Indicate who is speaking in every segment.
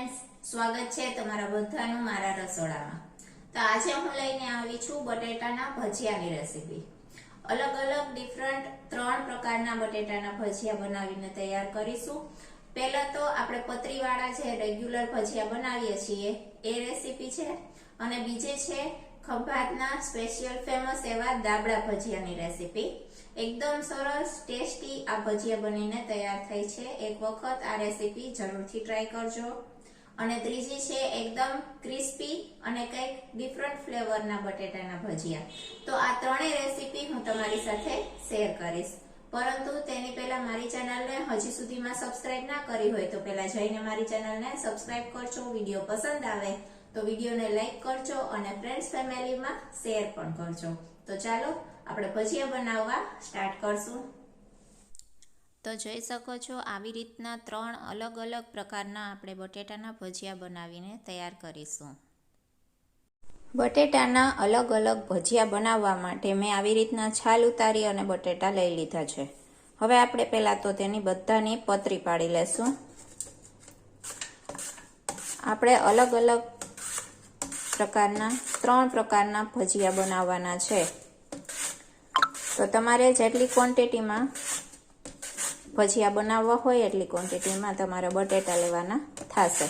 Speaker 1: Friends સ્વાગત છે તમારા બધાનું મારા રસોડામાં. તો આજે હું લઈને આવી છું બટેટાના ભજીયાની રેસીપી અલગ અલગ ડિફરન્ટ ત્રણ પ્રકારના બટેટાના ભજીયા બનાવીને તૈયાર કરીશું. પહેલા તો આપણે પતરીવાળા જે રેગ્યુલર ભજીયા બનાવીએ છીએ, એ રેસીપી છે. અને બીજે છે ખંભાતના સ્પેશિયલ ફેમસ એવા દાબડા ભજીયાની રેસીપી એકદમ સરસ ટેસ્ટી આ ભજીયા બનીને તૈયાર થઈ છે. એક વખત આ રેસીપી જરૂરથી ટ્રાય કરજો. અને ત્રીજી છે એકદમ ક્રિસ્પી અને કંઈક ડિફરન્ટ ફ્લેવરના બટેટાના ભજીયા. તો આ ત્રણેય રેસીપી હું તમારી સાથે શેર કરીશ. પરંતુ તેની પહેલા મારી ચેનલને હજી સુધીમાં સબસ્ક્રાઇબ ના કરી હોય તો પહેલા જઈને મારી ચેનલને સબસ્ક્રાઇબ કરજો, વીડિયો પસંદ આવે તો વિડીયોને લાઇક કરજો અને ફ્રેન્ડ્સ ફેમિલીમાં શેર પણ કરજો. તો ચાલો, આપણે ભજીયા બનાવવા સ્ટાર્ટ કરશું. તો જોઈ શકો છો આવી રીતના ત્રણ અલગ અલગ પ્રકારના આપણે બટેટાના ભજીયા બનાવીને તૈયાર કરીશું. બટેટાના અલગ અલગ ભજીયા બનાવવા માટે મેં આવી રીતના છાલ ઉતારી અને બટેટા લઈ લીધા છે. હવે આપણે પહેલાં તો તેની બધાની પતરી પાડી લેશું. આપણે અલગ અલગ પ્રકારના ત્રણ પ્રકારના ભજીયા બનાવવાના છે. તો તમારે જેટલી ક્વોન્ટિટીમાં ભજીયા બનાવવા હોય એટલી ક્વોન્ટિટીમાં તમારે બટેટા લેવાના થશે.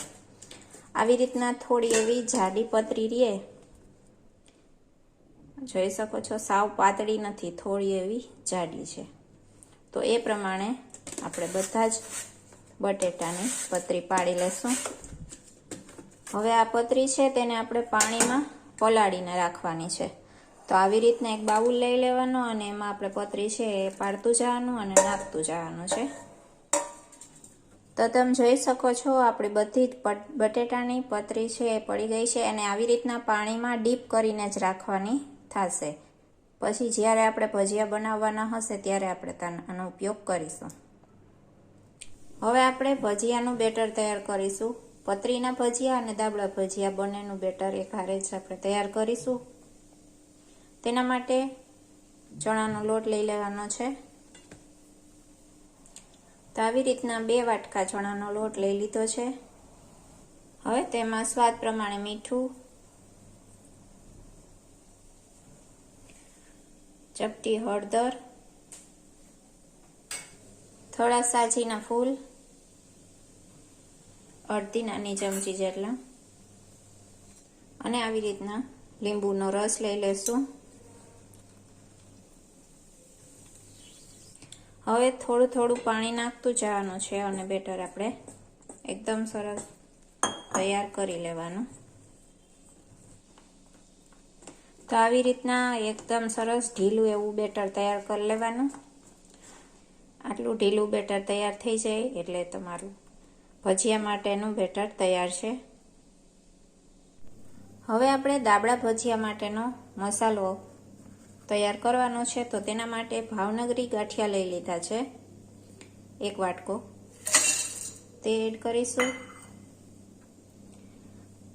Speaker 1: આવી રીતના થોડી એવી જાડી પતરી રહે. જોઈ શકો છો, સાવ પાતળી નથી, થોડી એવી જાડી છે. તો એ પ્રમાણે આપણે બધા જ બટેટાની પતરી પાડી લેશું. હવે આ પતરી છે તેને આપણે પાણીમાં પલાળીને રાખવાની છે. તો આવી રીતના એક બાઉલ લઈ લેવાનો અને એમાં આપણે પતરી છે એ પાડતું જવાનું અને નાખતું જવાનું છે. તો તમે જોઈ શકો છો, આપણી બધી જ બટેટાની પતરી છે એ પડી ગઈ છે અને આવી રીતના પાણીમાં ડીપ કરીને જ રાખવાની થશે. પછી જ્યારે આપણે ભજીયા બનાવવાના હશે ત્યારે આપણે આનો ઉપયોગ કરીશું. હવે આપણે ભજીયાનું બેટર તૈયાર કરીશું. પતરીના ભજીયા અને દાબડા ભજીયા બંનેનું બેટર એક હારે જ આપણે તૈયાર કરીશું. તેના માટે ચણાનો લોટ લઈ લેવાનો છે. તો આવી રીતના બે વાટકા ચણાનો લોટ લઈ લીધો છે. હવે તેમાં સ્વાદ પ્રમાણે મીઠું, ચપટી હળદર, થોડા સાજીના ફૂલ અડધી નાની ચમચી જેટલા. અને આવી રીતના લીંબુનો રસ લઈ લેશું. હવે થોડું થોડું પાણી નાખતું જવાનું છે અને બેટર આપણે એકદમ સરસ તૈયાર કરી લેવાનું. તો આવી રીતના એકદમ સરસ ઢીલું એવું બેટર તૈયાર કરી લેવાનું. આટલું ઢીલું બેટર તૈયાર થઈ જાય એટલે તમારું ભજીયા માટેનું બેટર તૈયાર છે. હવે આપણે દાબડા ભજીયા માટેનો મસાલો તૈયાર કરવાનો છે, તો તેના માટે ભાવનગરી ગાંઠિયા લઈ લીધા છે. એક વાટકો. તે એડ કરીશું.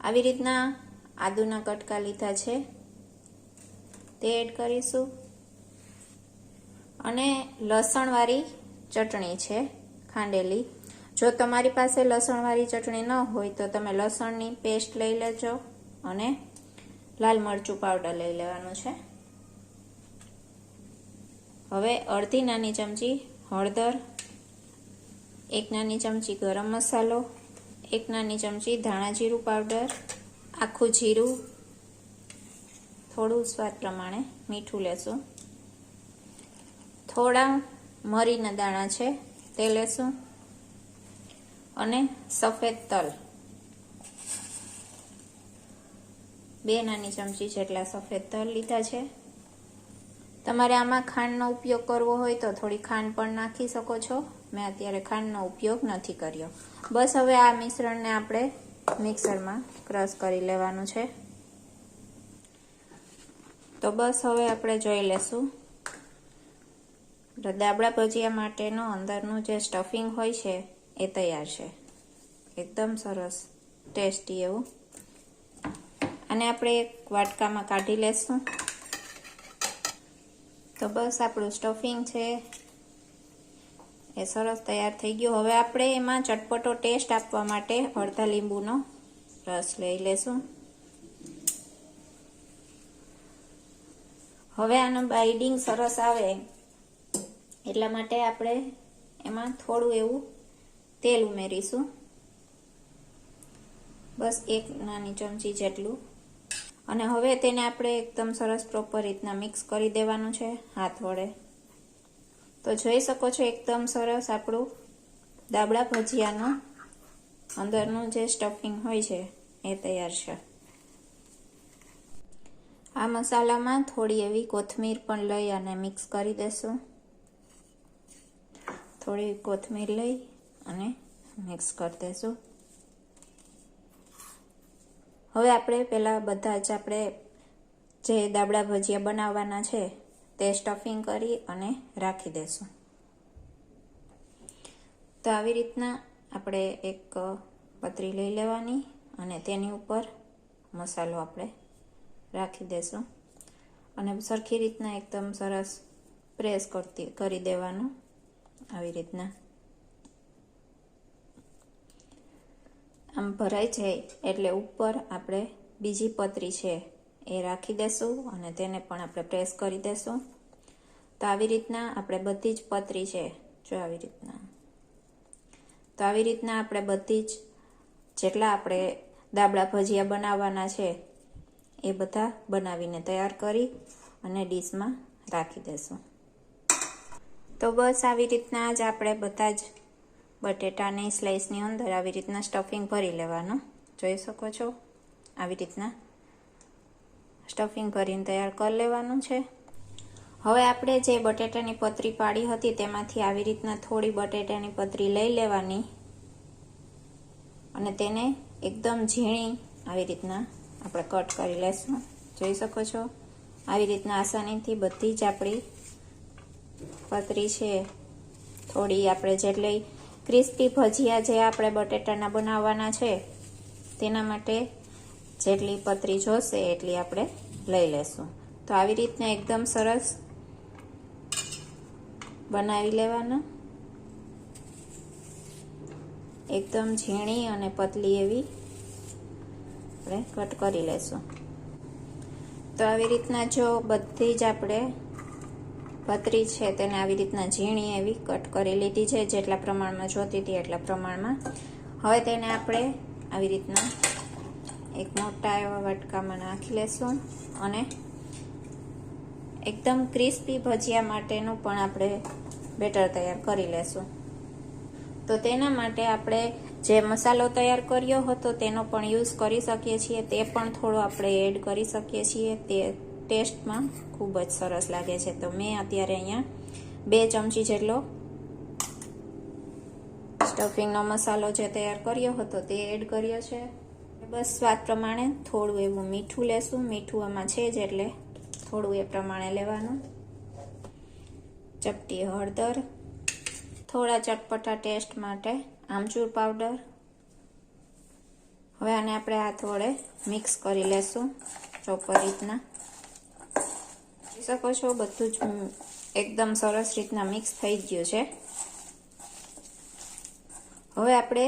Speaker 1: આવી રીતના આદુના કટકા લીધા છે. તે એડ કરીશું. અને લસણવાળી ચટણી છે, ખાંડેલી. જો તમારી પાસે લસણવાળી ચટણી ન હોય, તો તમે લસણની પેસ્ટ લઈ લેજો અને લાલ મરચું પાવડર લઈ લેવાનું છે. હવે અડધી નાની ચમચી હળદર, એક નાની ચમચી ગરમ મસાલો, એક નાની ચમચી ધાણા જીરું પાવડર, આખું જીરું, થોડું સ્વાદ પ્રમાણે મીઠું લેશું. થોડા મરીના દાણા છે તે લેશું. અને સફેદ તલ. બે નાની ચમચી જેટલા સફેદ તલ લીધા છે. તમારે આમાં ખાંડનો ઉપયોગ કરવો હોય તો થોડી ખાંડ પણ નાખી શકો છો. મેં અત્યારે ખાંડનો ઉપયોગ નથી કર્યો. બસ હવે આ મિશ્રણને આપણે મિક્સરમાં ક્રશ કરી લેવાનું છે. તો બસ હવે આપણે જોઈ લેશું. દાબડા ભજીયા માટેનો અંદરનું જે સ્ટફિંગ હોય છે, એ તૈયાર છે. એકદમ સરસ, ટેસ્ટી એવું. અને આપણે એક વાટકામાં કાઢી લેશું. તો બસ આપણું સ્ટફિંગ છે. એ સરસ તૈયાર થઈ ગયું. હવે આપણે એમાં ચટપટો ટેસ્ટ આપવા માટે અડધા લીંબુનો રસ લઈ લેશું. હવે આનું બાઇડિંગ સરસ આવે. એટલા માટે આપણે એમાં થોડું એવું તેલ ઉમેરીશું. બસ એક નાની ચમચી જેટલું. અને હવે તેને આપણે એકદમ સરસ પ્રોપર રીતના મિક્સ કરી દેવાનું છે હાથ વડે. તો જોઈ શકો છો એકદમ સરસ આપણું દાબડા ભજીયાનું અંદરનું જે સ્ટફિંગ હોય છે એ તૈયાર છે. આ મસાલામાં થોડી એવી કોથમીર પણ લઈ અને મિક્સ કરી દેશું. થોડી કોથમીર લઈ અને મિક્સ કરી દેશું. હવે આપણે પહેલાં બધા જ આપણે જે દાબડા ભજીયા બનાવવાના છે તે સ્ટફિંગ કરી અને રાખી દેશું. તો આવી રીતના આપણે એક પતરી લઈ લેવાની અને તેની ઉપર મસાલો આપણે રાખી દેશું. અને સરખી રીતના એકદમ સરસ પ્રેસ કરતી કરી દેવાનું. આવી રીતના. આમ ભરાઈ જાય એટલે ઉપર આપણે બીજી પતરી છે એ રાખી દેશું અને તેને પણ આપણે પ્રેસ કરી દેશું. તો આવી રીતના આપણે બધી જ પતરી છે. જો આવી રીતના. તો આવી રીતના આપણે બધી જ જેટલા આપણે દાબડા ભજીયા બનાવવાના છે એ બધા બનાવીને તૈયાર કરી અને ડીશમાં રાખી દેશું. તો બસ આવી રીતના જ આપણે બધા જ બટેટાની સ્લાઇસની અંદર આવી રીતના સ્ટફિંગ ભરી લેવાનું. જોઈ શકો છો? આવી રીતના સ્ટફિંગ ભરીને તૈયાર કરી લેવાનું છે. હવે આપણે જે બટેટાની પતરી પાડી હતી તેમાંથી આવી રીતના થોડી બટેટાની પતરી લઈ લેવાની અને તેને એકદમ ઝીણી આવી રીતના આપણે કટ કરી લેશું. જોઈ શકો છો? આવી રીતના આસાનીથી બધી જ આપણી પતરી છે. થોડી આપણે જેટલી ક્રિસ્પી ભજીયા જે આપણે બટેટાના બનાવવાના છે, તેના માટે જેટલી પતરી જોશે એટલી આપણે લઈ લેશું. તો આવી રીતના એકદમ સરસ બનાવી લેવાના. એકદમ ઝીણી અને પતલી એવી આપણે કટ કરી લેશું. તો આવી રીતના જો બધી જ આપણે પતરી છે તેને આવી રીતના ઝીણી એવી કટ કરી લીધી છે, જેટલા પ્રમાણમાં જોતી હતી એટલા પ્રમાણમાં. હવે તેને આપણે આવી રીતના એક મોટા એવા વટકામાં નાખી લેશું અને એકદમ ક્રિસ્પી ભજીયા માટેનું પણ આપણે બેટર તૈયાર કરી લેશું. તો તેના માટે આપણે જે મસાલો તૈયાર કર્યો હતો તેનો પણ યુઝ કરી શકીએ છીએ, તે પણ થોડો આપણે એડ કરી શકીએ છીએ, તે ટેસ્ટમાં ખૂબ જ સરસ લાગે છે. તો મેં અત્યારે અહીંયા બે ચમચી જેટલો સ્ટફિંગનો મસાલો જે તૈયાર કર્યો હતો તે એડ કર્યો છે. બસ સ્વાદ પ્રમાણે થોડું એવું મીઠું લેશું. મીઠું આમાં છે જ એટલે થોડું એ પ્રમાણે લેવાનું. ચપટી હળદર, થોડા ચટપટા ટેસ્ટ માટે આમચૂર પાવડર. હવે આને આપણે હાથ વડે મિક્સ કરી લેશું. ચોપર રીતના. શકો છો, બધું જ એકદમ સરસ રીતના મિક્સ થઈ ગયું છે. હવે આપણે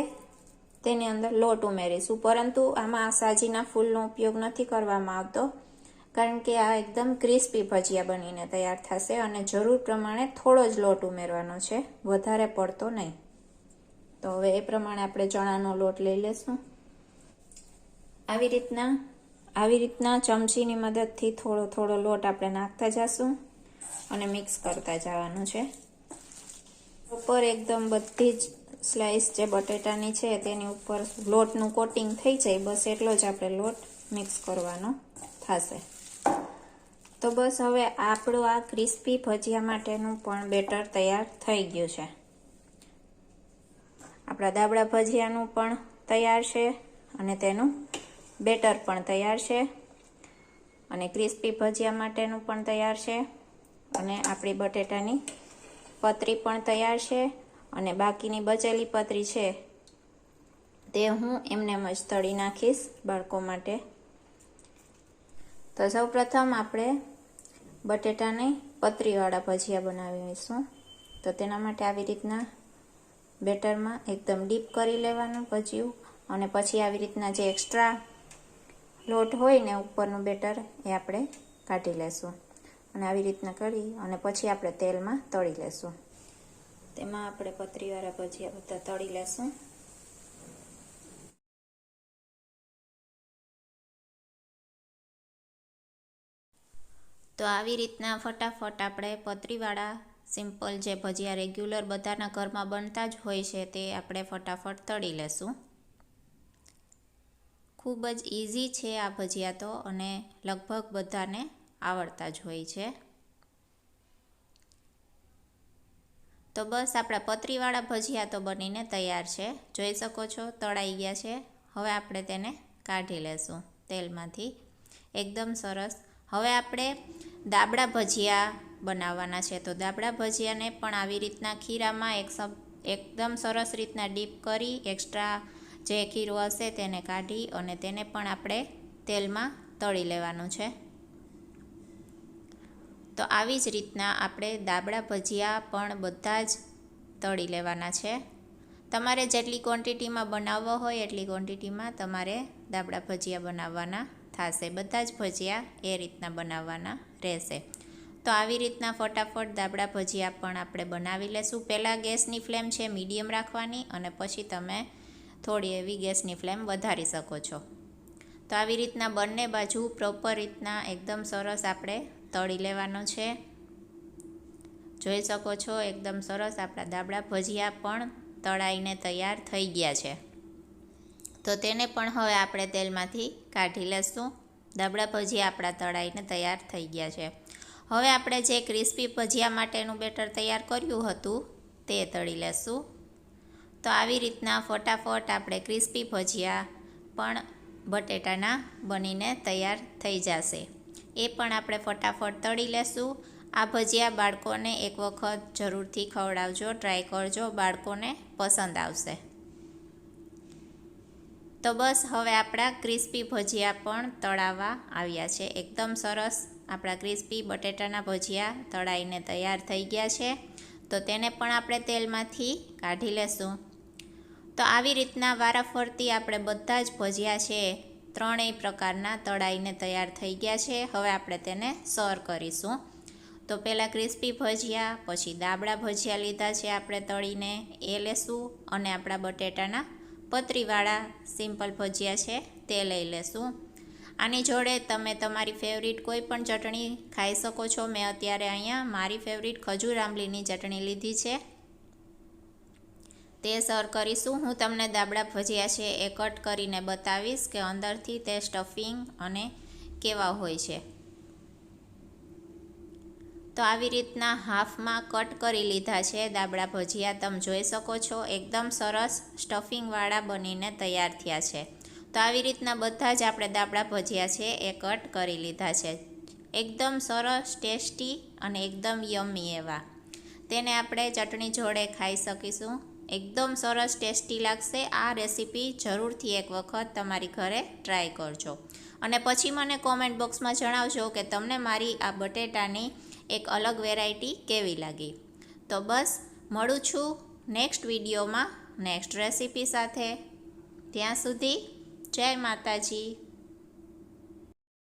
Speaker 1: તેની અંદર લોટ ઉમેરીશું. પરંતુ આમાં સાજીના ફૂલનો ઉપયોગ નથી કરવામાં આવતો, કારણ કે આ એકદમ ક્રિસ્પી ભજીયા બનીને તૈયાર થશે અને જરૂર પ્રમાણે થોડો જ લોટ ઉમેરવાનો છે. વધારે પડતો નહીં. તો હવે એ પ્રમાણે આપણે ચણાનો લોટ લઈ લેશું. આવી રીતના આવી રીતના ચમચીની મદદથી થોડો થોડો લોટ આપણે નાખતા જશું અને મિક્સ કરતા જવાનું છે. ઉપર એકદમ બધી જ સ્લાઇસ જે બટેટાની છે તેની ઉપર લોટનું કોટિંગ થઈ જાય, બસ એટલો જ આપણે લોટ મિક્સ કરવાનો થશે. તો બસ હવે આપણું આ ક્રિસ્પી ભજીયા માટેનું પણ બેટર તૈયાર થઈ ગયું છે. આપણા દાબડા ભજીયાનું પણ તૈયાર છે અને તેનું બેટર પણ તૈયાર છે અને ક્રિસ્પી ભજીયા માટેનું પણ તૈયાર છે અને આપણી બટેટાની પતરી પણ તૈયાર છે અને બાકીની બચેલી પતરી છે તે હું એમને જ તળી નાખીશ બાળકો માટે. તો સૌપ્રથમ આપણે બટેટાની પતરીવાળા ભજીયા બનાવીશું. તો તેના માટે આવી રીતના બેટરમાં એકદમ ડીપ કરી લેવાનું ભજીયું અને પછી આવી રીતના જે એક્સ્ટ્રા લોટ હોય ને ઉપરનું બેટર એ આપણે કાઢી લેશું. અને આવી રીતના કરી અને પછી આપણે તેલમાં તળી લેશું. તેમાં આપણે પતરીવાળા ભજીયા બધા તળી લેશું. તો આવી રીતના ફટાફટ આપણે પતરીવાળા સિમ્પલ જે ભજીયા રેગ્યુલર બધાના ઘરમાં બનતા જ હોય છે તે આપણે ફટાફટ તળી લેશું. ખૂબ જ ઇઝી છે આ ભજીયા તો અને લગભગ બધાને આવડતા જ હોય છે. તો બસ આપણા પતરીવાળા ભજીયા તો બનીને તૈયાર છે. જોઈ શકો છો તળાઈ ગયા છે. હવે આપણે તેને કાઢી લેશું તેલમાંથી. એકદમ સરસ. હવે આપણે દાબડા ભજીયા બનાવવાના છે. તો દાબડા ભજીયાને પણ આવી રીતના ખીરામાં એક એકદમ સરસ રીતના ડીપ કરી, એક્સ્ટ્રા જે ખીરું હશે તેને કાઢી અને તેને પણ આપણે તેલમાં તળી લેવાનું છે. તો આવી જ રીતના આપણે દાબડા ભજીયા પણ બધા જ તળી લેવાના છે. તમારે જેટલી ક્વોન્ટિટીમાં બનાવવો હોય એટલી ક્વોન્ટિટીમાં તમારે દાબડા ભજીયા બનાવવાના થશે. બધા જ ભજીયા એ રીતના બનાવવાના રહેશે. તો આવી રીતના ફટાફટ દાબડા ભજીયા પણ આપણે બનાવી લેશું. પહેલાં ગેસની ફ્લેમ છે મીડિયમ રાખવાની અને પછી તમે થોડી એવી ગેસની ફ્લેમ વધારી શકો છો. તો આવી રીતના બંને બાજુ પ્રોપર રીતના એકદમ સરસ આપણે તળી લેવાનો છે. જોઈ શકો છો એકદમ સરસ આપણા દાબડા ભજીયા પણ તળાઈને તૈયાર થઈ ગયા છે. તો તેને પણ હવે આપણે તેલમાંથી કાઢી લેશું. દાબડા ભજીયા આપણા તળાઈને તૈયાર થઈ ગયા છે. હવે આપણે જે ક્રિસ્પી ભજીયા માટેનું બેટર તૈયાર કર્યું હતું તે તળી લેશું. તો આવી રીતના ફટાફટ આપણે ક્રિસ્પી ભજીયા પણ બટેટાના બનીને તૈયાર થઈ જશે. એ પણ આપણે ફટાફટ તળી લેશું. આ ભજીયા બાળકોને એક વખત જરૂરથી ખવડાવજો, ટ્રાય કરજો, બાળકોને પસંદ આવશે. તો બસ હવે આપણા ક્રિસ્પી ભજીયા પણ તળાવવા આવ્યા છે. એકદમ સરસ આપણા ક્રિસ્પી બટેટાના ભજીયા તળાઈને તૈયાર થઈ ગયા છે. તો તેને પણ આપણે તેલમાંથી કાઢી લેશું. તો આવી રીતના વારાફરતી આપણે બધા જ ભજીયા છે, ત્રણેય પ્રકારના તળાઈને તૈયાર થઈ ગયા છે. હવે આપણે તેને સર્વ કરીશું. તો પહેલાં ક્રિસ્પી ભજીયા, પછી દાબડા ભજીયા લીધા છે આપણે તળીને. એ લેશું અને આપણા બટેટાના પતરીવાળા સિમ્પલ ભજીયા છે તે લઈ લેશું. આની જોડે તમે તમારી ફેવરિટ કોઈ પણ ચટણી ખાઈ શકો છો. મેં અત્યારે અહીંયા મારી ફેવરિટ ખજૂર આંબલીની ચટણી લીધી છે. તે સર્વ કરીશું. હું તમને દાબડા ભજીયા છે એ કટ કરીને બતાવીશ કે અંદરથી તે સ્ટફિંગ અને કેવા હોય છે. તો આવી રીતના હાફમાં કટ કરી લીધા છે દાબડા ભજીયા. તમે જોઈ શકો છો એકદમ સરસ સ્ટફિંગવાળા બનીને તૈયાર થયા છે. તો આવી રીતના બધા જ આપણે દાબડા ભજીયા છે એ કટ કરી લીધા છે. એકદમ સરસ, ટેસ્ટી અને એકદમ યમી એવા. તેને આપણે ચટણી જોડે ખાઈ શકીશું. એકદમ સરસ ટેસ્ટી લાગશે. આ રેસીપી જરૂરથી એક વખત તમારી ઘરે ટ્રાય કરજો. અને પછી મને કોમેન્ટ બોક્સમાં જણાવજો કે તમને મારી આ બટેટાની એક અલગ વેરાયટી કેવી લાગી. તો બસ, મળું છું નેક્સ્ટ વિડીયોમાં નેક્સ્ટ રેસીપી સાથે. ત્યાં સુધી જય માતાજી.